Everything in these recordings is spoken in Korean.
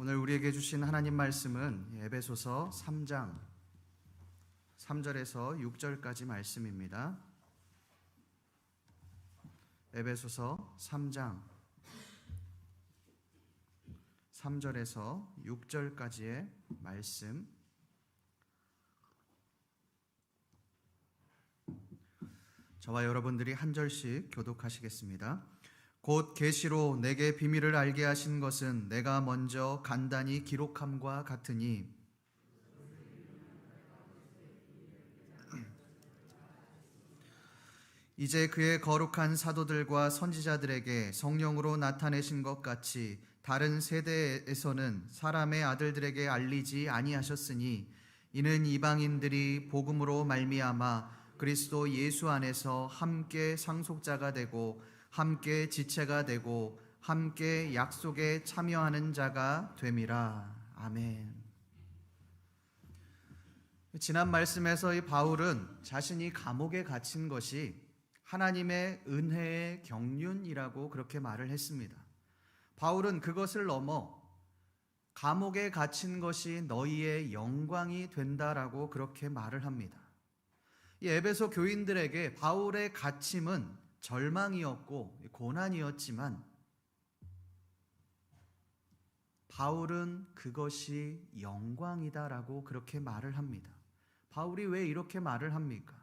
오늘 우리에게 주신 하나님 말씀은 에베소서 3장 3절에서 6절까지 말씀입니다. 에베소서 3장 3절에서 6절까지의 말씀 저와 여러분들이 한 절씩 교독하시겠습니다. 곧 계시로 내게 비밀을 알게 하신 것은 내가 먼저 간단히 기록함과 같으니. 이제 그의 거룩한 사도들과 선지자들에게 성령으로 나타내신 것 같이 다른 세대에서는 사람의 아들들에게 알리지 아니하셨으니 이는 이방인들이 복음으로 말미암아 그리스도 예수 안에서 함께 상속자가 되고 함께 지체가 되고 함께 약속에 참여하는 자가 됨이라. 아멘. 지난 말씀에서 이 바울은 자신이 감옥에 갇힌 것이 하나님의 은혜의 경륜이라고 그렇게 말을 했습니다. 바울은 그것을 넘어 감옥에 갇힌 것이 너희의 영광이 된다라고 그렇게 말을 합니다. 이 에베소 교인들에게 바울의 갇힘은 절망이었고 고난이었지만 바울은 그것이 영광이다라고 그렇게 말을 합니다. 바울이 왜 이렇게 말을 합니까?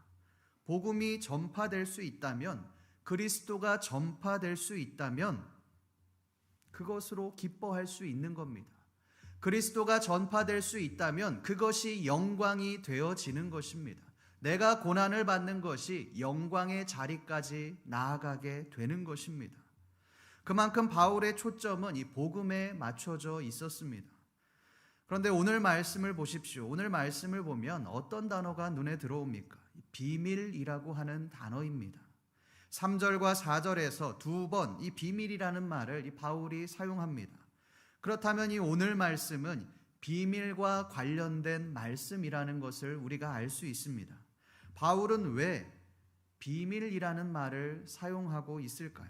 복음이 전파될 수 있다면 그리스도가 전파될 수 있다면 그것으로 기뻐할 수 있는 겁니다. 그리스도가 전파될 수 있다면 그것이 영광이 되어지는 것입니다. 내가 고난을 받는 것이 영광의 자리까지 나아가게 되는 것입니다. 그만큼 바울의 초점은 이 복음에 맞춰져 있었습니다. 그런데 오늘 말씀을 보십시오. 오늘 말씀을 보면 어떤 단어가 눈에 들어옵니까? 비밀이라고 하는 단어입니다. 3절과 4절에서 두 번 이 비밀이라는 말을 이 바울이 사용합니다. 그렇다면 이 오늘 말씀은 비밀과 관련된 말씀이라는 것을 우리가 알 수 있습니다. 바울은 왜 비밀이라는 말을 사용하고 있을까요?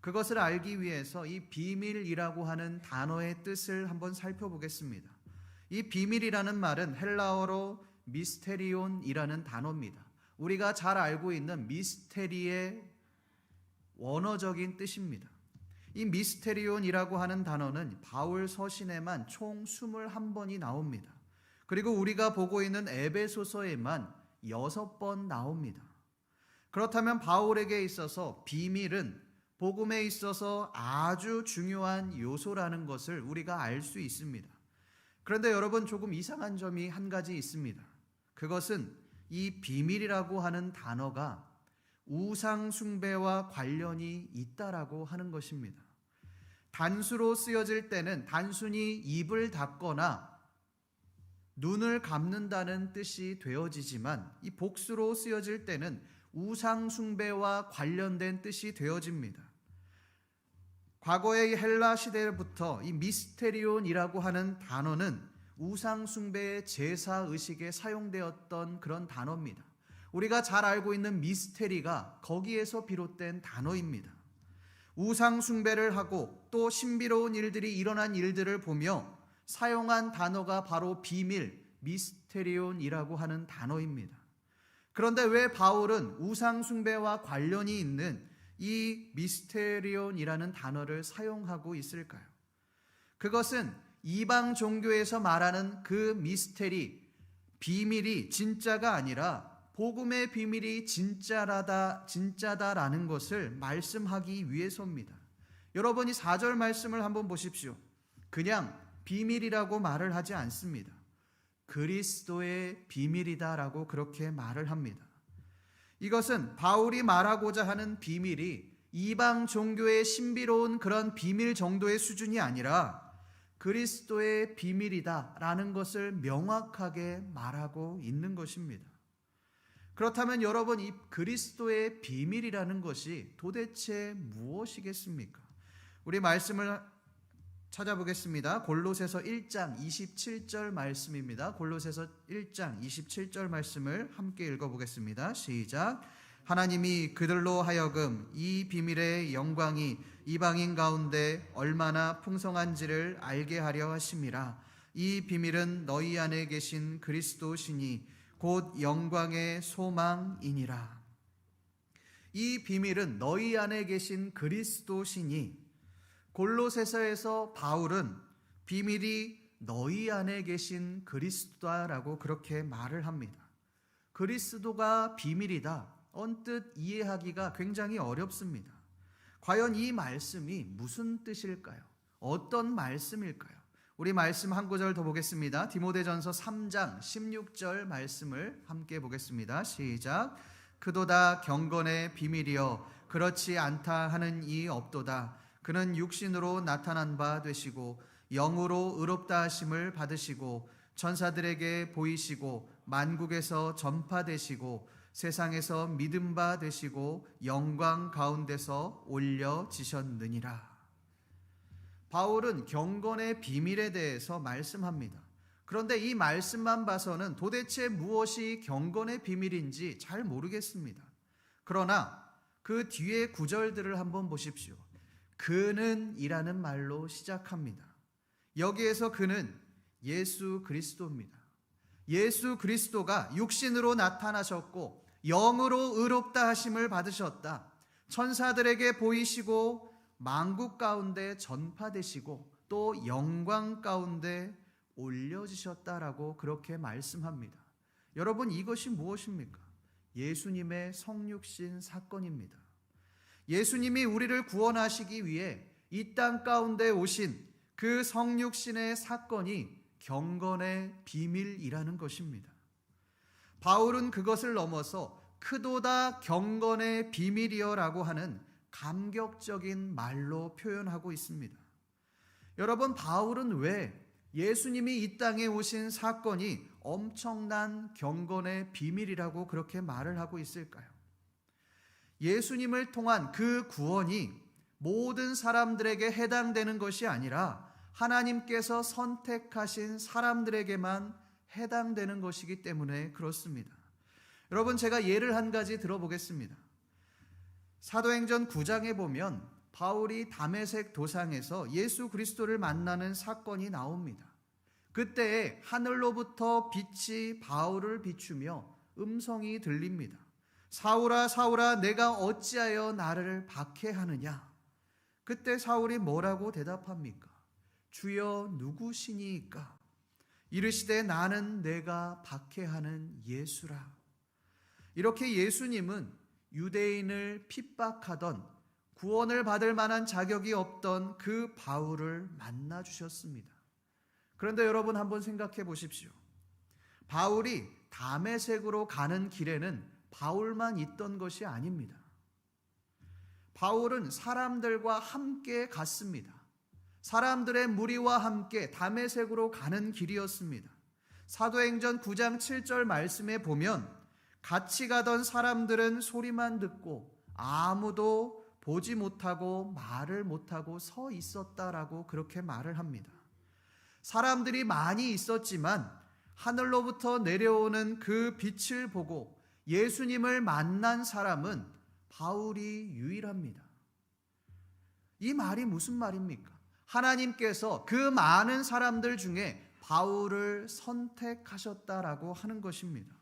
그것을 알기 위해서 이 비밀이라고 하는 단어의 뜻을 한번 살펴보겠습니다. 이 비밀이라는 말은 헬라어로 미스테리온이라는 단어입니다. 우리가 잘 알고 있는 미스테리의 원어적인 뜻입니다. 이 미스테리온이라고 하는 단어는 바울 서신에만 총 21번이 나옵니다. 그리고 우리가 보고 있는 에베소서에만 6번 나옵니다. 그렇다면 바울에게 있어서 비밀은 복음에 있어서 아주 중요한 요소라는 것을 우리가 알 수 있습니다. 그런데 여러분 조금 이상한 점이 한 가지 있습니다. 그것은 이 비밀이라고 하는 단어가 우상숭배와 관련이 있다라고 하는 것입니다. 단수로 쓰여질 때는 단순히 입을 닫거나 눈을 감는다는 뜻이 되어지지만 이 복수로 쓰여질 때는 우상숭배와 관련된 뜻이 되어집니다. 과거의 헬라 시대부터 이 미스테리온이라고 하는 단어는 우상숭배의 제사 의식에 사용되었던 그런 단어입니다. 우리가 잘 알고 있는 미스테리가 거기에서 비롯된 단어입니다. 우상숭배를 하고 또 신비로운 일들이 일어난 일들을 보며 사용한 단어가 바로 비밀, 미스테리온이라고 하는 단어입니다. 그런데 왜 바울은 우상숭배와 관련이 있는 이 미스테리온이라는 단어를 사용하고 있을까요? 그것은 이방 종교에서 말하는 그 미스테리, 비밀이 진짜가 아니라 복음의 비밀이 진짜라다, 진짜다라는 것을 말씀하기 위해서입니다. 여러분이 4절 말씀을 한번 보십시오. 그냥 비밀이라고 말을 하지 않습니다. 그리스도의 비밀이다라고 그렇게 말을 합니다. 이것은 바울이 말하고자 하는 비밀이 이방 종교의 신비로운 그런 비밀 정도의 수준이 아니라 그리스도의 비밀이다라는 것을 명확하게 말하고 있는 것입니다. 그렇다면 여러분 이 그리스도의 비밀이라는 것이 도대체 무엇이겠습니까? 우리 말씀을 찾아보겠습니다. 골로새서 1장 27절 말씀입니다. 골로새서 1장 27절 말씀을 함께 읽어 보겠습니다. 시작. 하나님이 그들로 하여금 이 비밀의 영광이 이방인 가운데 얼마나 풍성한지를 알게 하려 하심이라 이 비밀은 너희 안에 계신 그리스도시니 곧 영광의 소망이니라 이 비밀은 너희 안에 계신 그리스도시니 골로새서에서 바울은 비밀이 너희 안에 계신 그리스도다라고 그렇게 말을 합니다. 그리스도가 비밀이다. 언뜻 이해하기가 굉장히 어렵습니다. 과연 이 말씀이 무슨 뜻일까요? 어떤 말씀일까요? 우리 말씀 한 구절 더 보겠습니다. 디모데전서 3장 16절 말씀을 함께 보겠습니다. 시작. 그도다 경건의 비밀이여 그렇지 않다 하는 이 없도다. 그는 육신으로 나타난 바 되시고 영으로 의롭다 하심을 받으시고 천사들에게 보이시고 만국에서 전파되시고 세상에서 믿음 바 되시고 영광 가운데서 올려지셨느니라. 바울은 경건의 비밀에 대해서 말씀합니다. 그런데 이 말씀만 봐서는 도대체 무엇이 경건의 비밀인지 잘 모르겠습니다. 그러나 그 뒤에 구절들을 한번 보십시오. 그는 이라는 말로 시작합니다. 여기에서 그는 예수 그리스도입니다. 예수 그리스도가 육신으로 나타나셨고 영으로 의롭다 하심을 받으셨다. 천사들에게 보이시고 만국 가운데 전파되시고 또 영광 가운데 올려지셨다라고 그렇게 말씀합니다. 여러분 이것이 무엇입니까? 예수님의 성육신 사건입니다. 예수님이 우리를 구원하시기 위해 이 땅 가운데 오신 그 성육신의 사건이 경건의 비밀이라는 것입니다. 바울은 그것을 넘어서 크도다 경건의 비밀이여라고 하는 감격적인 말로 표현하고 있습니다. 여러분, 바울은 왜 예수님이 이 땅에 오신 사건이 엄청난 경건의 비밀이라고 그렇게 말을 하고 있을까요? 예수님을 통한 그 구원이 모든 사람들에게 해당되는 것이 아니라 하나님께서 선택하신 사람들에게만 해당되는 것이기 때문에 그렇습니다. 여러분, 제가 예를 한 가지 들어보겠습니다. 사도행전 9장에 보면 바울이 담에색 도상에서 예수 그리스도를 만나는 사건이 나옵니다. 그때 하늘로부터 빛이 바울을 비추며 음성이 들립니다. 사울아 사울아 내가 어찌하여 나를 박해하느냐? 그때 사울이 뭐라고 대답합니까? 주여 누구시니까? 이르시되 나는 내가 박해하는 예수라. 이렇게 예수님은 유대인을 핍박하던 구원을 받을 만한 자격이 없던 그 바울을 만나 주셨습니다. 그런데 여러분 한번 생각해 보십시오. 바울이 담에색으로 가는 길에는 바울만 있던 것이 아닙니다. 바울은 사람들과 함께 갔습니다. 사람들의 무리와 함께 담에색으로 가는 길이었습니다. 사도행전 9장 7절 말씀에 보면 같이 가던 사람들은 소리만 듣고 아무도 보지 못하고 말을 못하고 서 있었다라고 그렇게 말을 합니다. 사람들이 많이 있었지만 하늘로부터 내려오는 그 빛을 보고 예수님을 만난 사람은 바울이 유일합니다. 이 말이 무슨 말입니까? 하나님께서 그 많은 사람들 중에 바울을 선택하셨다라고 하는 것입니다.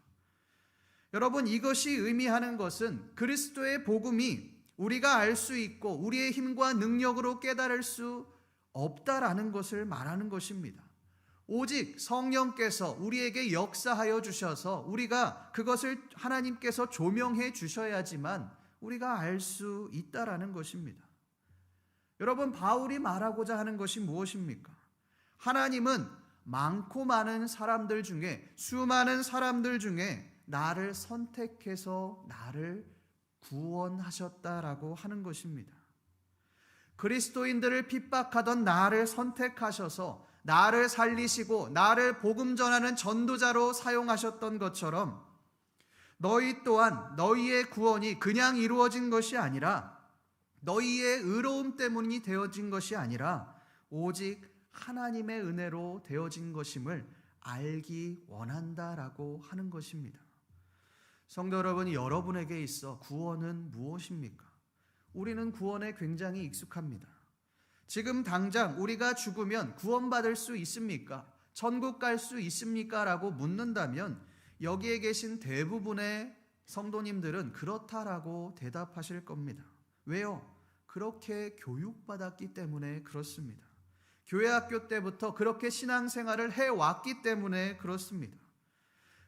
여러분 이것이 의미하는 것은 그리스도의 복음이 우리가 알 수 있고 우리의 힘과 능력으로 깨달을 수 없다라는 것을 말하는 것입니다. 오직 성령께서 우리에게 역사하여 주셔서 우리가 그것을 하나님께서 조명해 주셔야지만 우리가 알 수 있다라는 것입니다. 여러분 바울이 말하고자 하는 것이 무엇입니까? 하나님은 많고 많은 사람들 중에 수많은 사람들 중에 나를 선택해서 나를 구원하셨다라고 하는 것입니다. 그리스도인들을 핍박하던 나를 선택하셔서 나를 살리시고 나를 복음 전하는 전도자로 사용하셨던 것처럼 너희 또한 너희의 구원이 그냥 이루어진 것이 아니라 너희의 의로움 때문이 되어진 것이 아니라 오직 하나님의 은혜로 되어진 것임을 알기 원한다라고 하는 것입니다. 성도 여러분, 여러분에게 있어 구원은 무엇입니까? 우리는 구원에 굉장히 익숙합니다. 지금 당장 우리가 죽으면 구원받을 수 있습니까? 천국 갈 수 있습니까? 라고 묻는다면 여기에 계신 대부분의 성도님들은 그렇다라고 대답하실 겁니다. 왜요? 그렇게 교육받았기 때문에 그렇습니다. 교회 학교 때부터 그렇게 신앙생활을 해왔기 때문에 그렇습니다.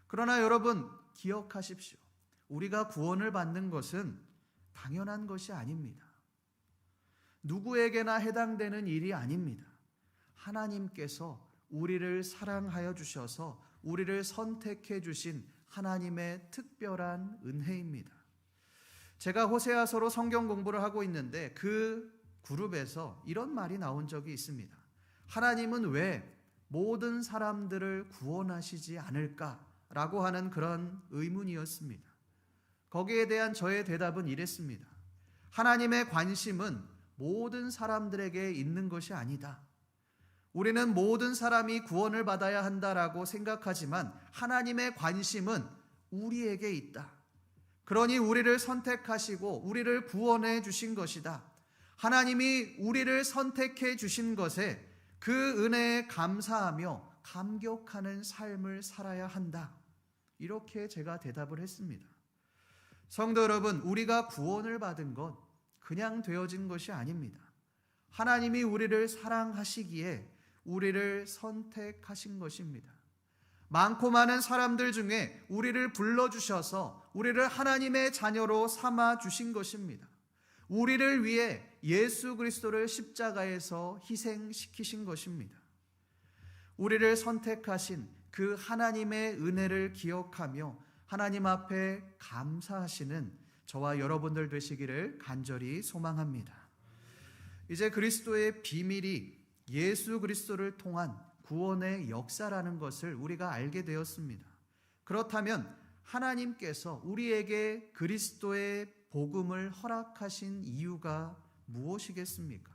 그러나 여러분, 기억하십시오. 우리가 구원을 받는 것은 당연한 것이 아닙니다. 누구에게나 해당되는 일이 아닙니다. 하나님께서 우리를 사랑하여 주셔서 우리를 선택해 주신 하나님의 특별한 은혜입니다. 제가 호세아서로 성경 공부를 하고 있는데 그 그룹에서 이런 말이 나온 적이 있습니다. 하나님은 왜 모든 사람들을 구원하시지 않을까라고 하는 그런 의문이었습니다. 거기에 대한 저의 대답은 이랬습니다. 하나님의 관심은 모든 사람들에게 있는 것이 아니다. 우리는 모든 사람이 구원을 받아야 한다라고 생각하지만 하나님의 관심은 우리에게 있다. 그러니 우리를 선택하시고 우리를 구원해 주신 것이다. 하나님이 우리를 선택해 주신 것에 그 은혜에 감사하며 감격하는 삶을 살아야 한다. 이렇게 제가 대답을 했습니다. 성도 여러분, 우리가 구원을 받은 것 그냥 되어진 것이 아닙니다. 하나님이 우리를 사랑하시기에 우리를 선택하신 것입니다. 많고 많은 사람들 중에 우리를 불러주셔서 우리를 하나님의 자녀로 삼아 주신 것입니다. 우리를 위해 예수 그리스도를 십자가에서 희생시키신 것입니다. 우리를 선택하신 그 하나님의 은혜를 기억하며 하나님 앞에 감사하시는 저와 여러분들 되시기를 간절히 소망합니다. 이제 그리스도의 비밀이 예수 그리스도를 통한 구원의 역사라는 것을 우리가 알게 되었습니다. 그렇다면 하나님께서 우리에게 그리스도의 복음을 허락하신 이유가 무엇이겠습니까?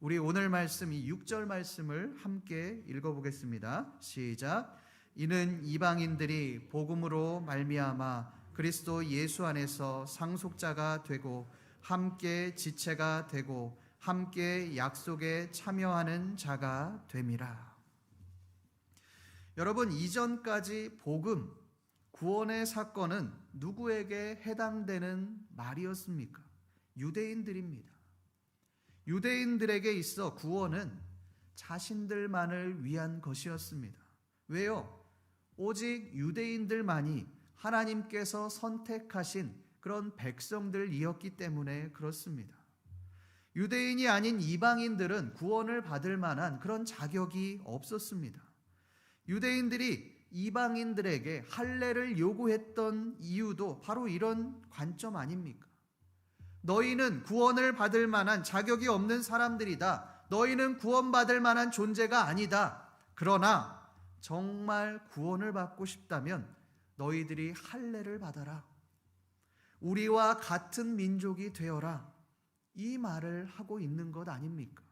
우리 오늘 말씀 이 6절 말씀을 함께 읽어 보겠습니다. 시작. 이는 이방인들이 복음으로 말미암아 그리스도 예수 안에서 상속자가 되고 함께 지체가 되고 함께 약속에 참여하는 자가 됨이라. 여러분 이전까지 복음 구원의 사건은 누구에게 해당되는 말이었습니까? 유대인들입니다. 유대인들에게 있어 구원은 자신들만을 위한 것이었습니다. 왜요? 오직 유대인들만이 하나님께서 선택하신 그런 백성들이었기 때문에 그렇습니다. 유대인이 아닌 이방인들은 구원을 받을 만한 그런 자격이 없었습니다. 유대인들이 이방인들에게 할례를 요구했던 이유도 바로 이런 관점 아닙니까? 너희는 구원을 받을 만한 자격이 없는 사람들이다. 너희는 구원받을 만한 존재가 아니다. 그러나 정말 구원을 받고 싶다면 너희들이 할례를 받아라. 우리와 같은 민족이 되어라. 이 말을 하고 있는 것 아닙니까?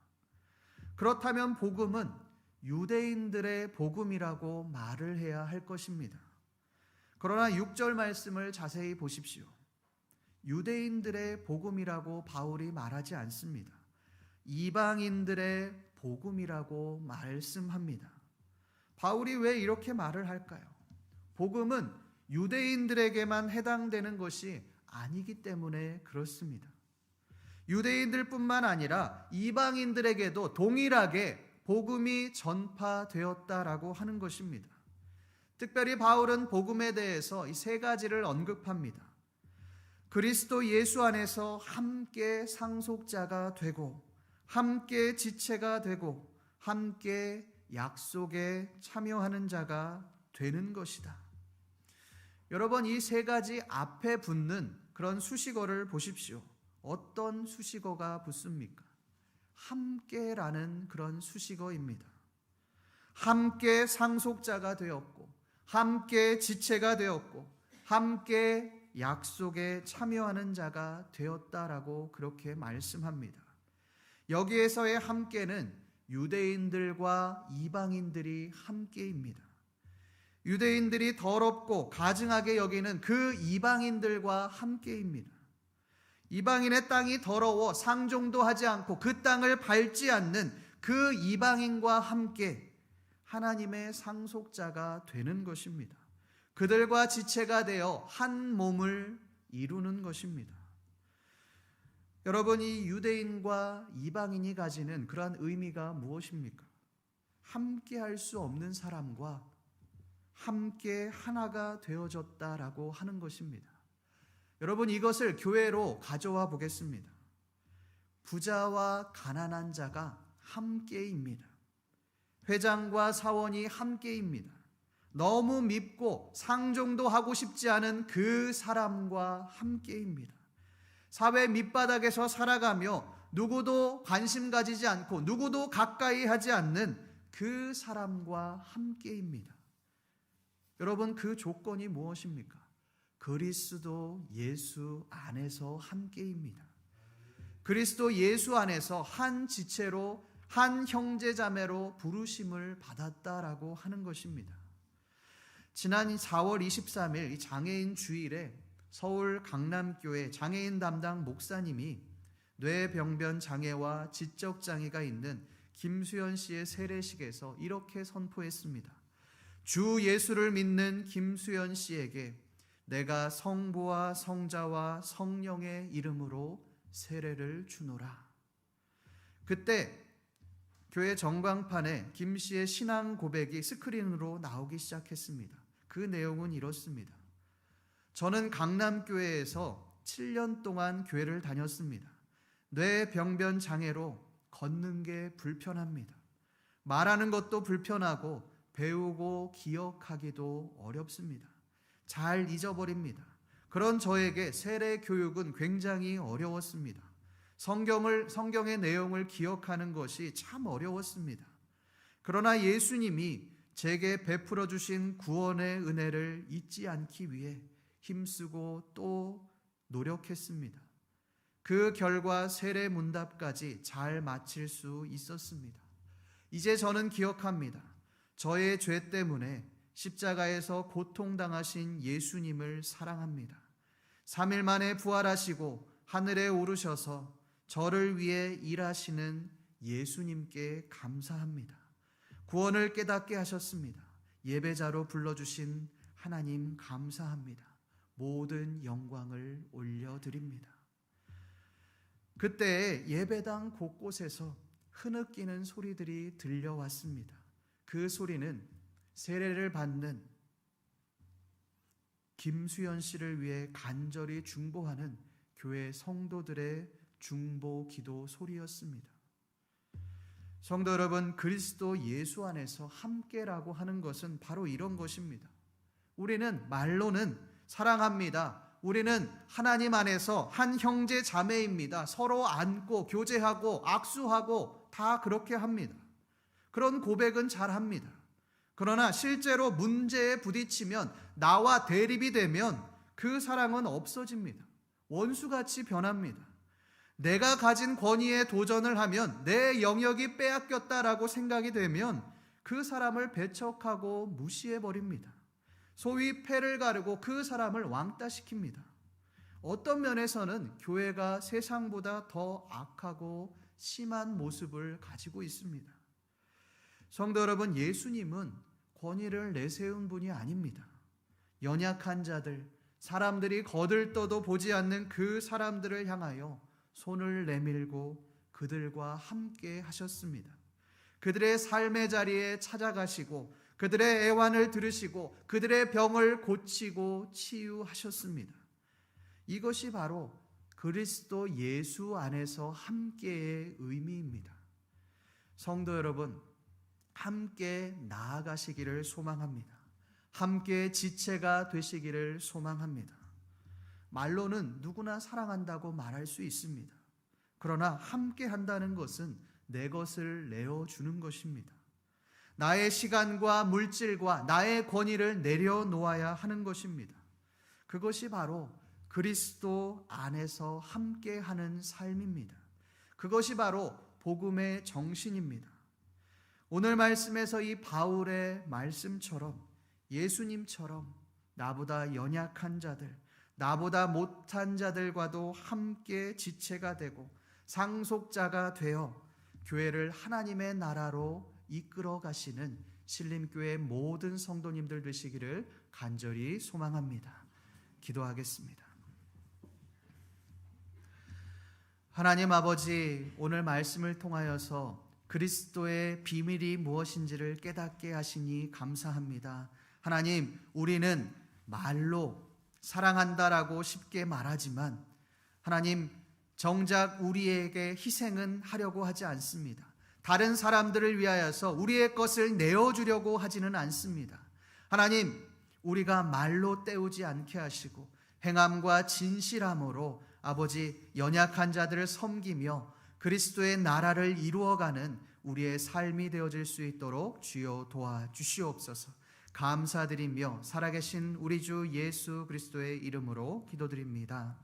그렇다면 복음은 유대인들의 복음이라고 말을 해야 할 것입니다. 그러나 6절 말씀을 자세히 보십시오. 유대인들의 복음이라고 바울이 말하지 않습니다. 이방인들의 복음이라고 말씀합니다. 바울이 왜 이렇게 말을 할까요? 복음은 유대인들에게만 해당되는 것이 아니기 때문에 그렇습니다. 유대인들뿐만 아니라 이방인들에게도 동일하게 복음이 전파되었다라고 하는 것입니다. 특별히 바울은 복음에 대해서 이 세 가지를 언급합니다. 그리스도 예수 안에서 함께 상속자가 되고 함께 지체가 되고 함께 약속에 참여하는 자가 되는 것이다. 여러분 이 세 가지 앞에 붙는 그런 수식어를 보십시오. 어떤 수식어가 붙습니까? 함께라는 그런 수식어입니다. 함께 상속자가 되었고, 함께 지체가 되었고, 함께 약속에 참여하는 자가 되었다라고 그렇게 말씀합니다. 여기에서의 함께는 유대인들과 이방인들이 함께입니다. 유대인들이 더럽고 가증하게 여기는 그 이방인들과 함께입니다. 이방인의 땅이 더러워 상종도 하지 않고 그 땅을 밟지 않는 그 이방인과 함께 하나님의 상속자가 되는 것입니다. 그들과 지체가 되어 한 몸을 이루는 것입니다. 여러분, 이 유대인과 이방인이 가지는 그러한 의미가 무엇입니까? 함께 할 수 없는 사람과 함께 하나가 되어졌다라고 하는 것입니다. 여러분, 이것을 교회로 가져와 보겠습니다. 부자와 가난한 자가 함께입니다. 회장과 사원이 함께입니다. 너무 밉고 상종도 하고 싶지 않은 그 사람과 함께입니다. 사회 밑바닥에서 살아가며 누구도 관심 가지지 않고 누구도 가까이 하지 않는 그 사람과 함께입니다. 여러분 그 조건이 무엇입니까? 그리스도 예수 안에서 함께입니다. 그리스도 예수 안에서 한 지체로 한 형제 자매로 부르심을 받았다라고 하는 것입니다. 지난 4월 23일 장애인 주일에 서울 강남교회 장애인 담당 목사님이 뇌병변 장애와 지적 장애가 있는 김수현 씨의 세례식에서 이렇게 선포했습니다. 주 예수를 믿는 김수현 씨에게 내가 성부와 성자와 성령의 이름으로 세례를 주노라. 그때 교회 전광판에 김 씨의 신앙 고백이 스크린으로 나오기 시작했습니다. 그 내용은 이렇습니다. 저는 강남교회에서 7년 동안 교회를 다녔습니다. 뇌병변 장애로 걷는 게 불편합니다. 말하는 것도 불편하고 배우고 기억하기도 어렵습니다. 잘 잊어버립니다. 그런 저에게 세례 교육은 굉장히 어려웠습니다. 성경을 성경의 내용을 기억하는 것이 참 어려웠습니다. 그러나 예수님이 제게 베풀어 주신 구원의 은혜를 잊지 않기 위해 힘쓰고 또 노력했습니다. 그 결과 세례 문답까지 잘 마칠 수 있었습니다. 이제 저는 기억합니다. 저의 죄 때문에 십자가에서 고통당하신 예수님을 사랑합니다. 3일 만에 부활하시고 하늘에 오르셔서 저를 위해 일하시는 예수님께 감사합니다. 구원을 깨닫게 하셨습니다. 예배자로 불러주신 하나님 감사합니다. 모든 영광을 올려드립니다. 그때 예배당 곳곳에서 흐느끼는 소리들이 들려왔습니다. 그 소리는 세례를 받는 김수연 씨를 위해 간절히 중보하는 교회 성도들의 중보 기도 소리였습니다. 성도 여러분, 그리스도 예수 안에서 함께라고 하는 것은 바로 이런 것입니다. 우리는 말로는 사랑합니다. 우리는 하나님 안에서 한 형제 자매입니다. 서로 안고 교제하고 악수하고 다 그렇게 합니다. 그런 고백은 잘 합니다. 그러나 실제로 문제에 부딪히면 나와 대립이 되면 그 사랑은 없어집니다. 원수같이 변합니다. 내가 가진 권위에 도전을 하면 내 영역이 빼앗겼다라고 생각이 되면 그 사람을 배척하고 무시해 버립니다. 소위 패를 가르고 그 사람을 왕따시킵니다. 어떤 면에서는 교회가 세상보다 더 악하고 심한 모습을 가지고 있습니다. 성도 여러분, 예수님은 권위를 내세운 분이 아닙니다. 연약한 자들, 사람들이 거들떠도 보지 않는 그 사람들을 향하여 손을 내밀고 그들과 함께 하셨습니다. 그들의 삶의 자리에 찾아가시고 그들의 애환을 들으시고 그들의 병을 고치고 치유하셨습니다. 이것이 바로 그리스도 예수 안에서 함께의 의미입니다. 성도 여러분, 함께 나아가시기를 소망합니다. 함께 지체가 되시기를 소망합니다. 말로는 누구나 사랑한다고 말할 수 있습니다. 그러나 함께 한다는 것은 내 것을 내어주는 것입니다. 나의 시간과 물질과 나의 권위를 내려놓아야 하는 것입니다. 그것이 바로 그리스도 안에서 함께 하는 삶입니다. 그것이 바로 복음의 정신입니다. 오늘 말씀에서 이 바울의 말씀처럼 예수님처럼 나보다 연약한 자들, 나보다 못한 자들과도 함께 지체가 되고 상속자가 되어 교회를 하나님의 나라로 이끌어 가시는 신림교회 모든 성도님들 되시기를 간절히 소망합니다. 기도하겠습니다. 하나님 아버지, 오늘 말씀을 통하여서 그리스도의 비밀이 무엇인지를 깨닫게 하시니 감사합니다. 하나님, 우리는 말로 사랑한다라고 쉽게 말하지만 하나님 정작 우리에게 희생은 하려고 하지 않습니다. 다른 사람들을 위하여서 우리의 것을 내어주려고 하지는 않습니다. 하나님, 우리가 말로 때우지 않게 하시고 행함과 진실함으로 아버지 연약한 자들을 섬기며 그리스도의 나라를 이루어가는 우리의 삶이 되어질 수 있도록 주여 도와 주시옵소서. 감사드리며 살아계신 우리 주 예수 그리스도의 이름으로 기도드립니다.